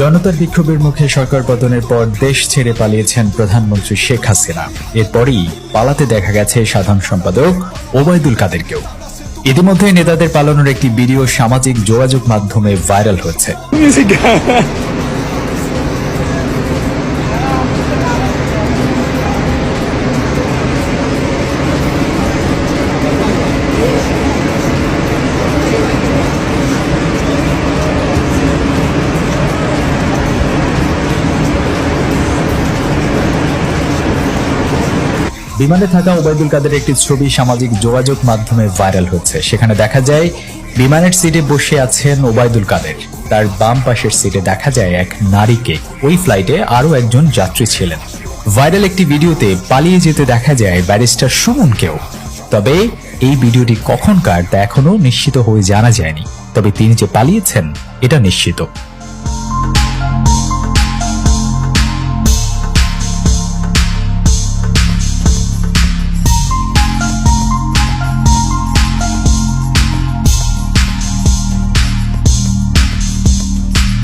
জনতার বিক্ষোভের মুখে সরকার পতনের পর দেশ ছেড়ে পালিয়েছেন প্রধানমন্ত্রী শেখ হাসিনা। এরপরই পালাতে দেখা গেছে সাধারণ সম্পাদক ওবায়দুল কাদেরকেও। ইতিমধ্যে নেতাদের পালানোর একটি ভিডিও সামাজিক যোগাযোগ মাধ্যমে ভাইরাল হচ্ছে বিমানে থাকা ওবায়দুল কাদের একটি ছবি সামাজিক যোগাযোগ মাধ্যমে ভাইরাল হচ্ছে। সেখানে দেখা যায়, বিমানের সিটে বসে আছেন ওবায়দুল কাদের। তার বাম পাশের সিটে দেখা যায় এক নারীকে। ওই ফ্লাইটে আরও একজন যাত্রী ছিলেন। ভাইরাল একটি ভিডিওতে পালিয়ে যেতে দেখা যায় ব্যারিস্টার সুমনকেও। তবে এই ভিডিওটি কখনকার তা এখনও নিশ্চিত হয়ে জানা যায়নি। তবে তিনি যে পালিয়েছেন, এটা নিশ্চিত।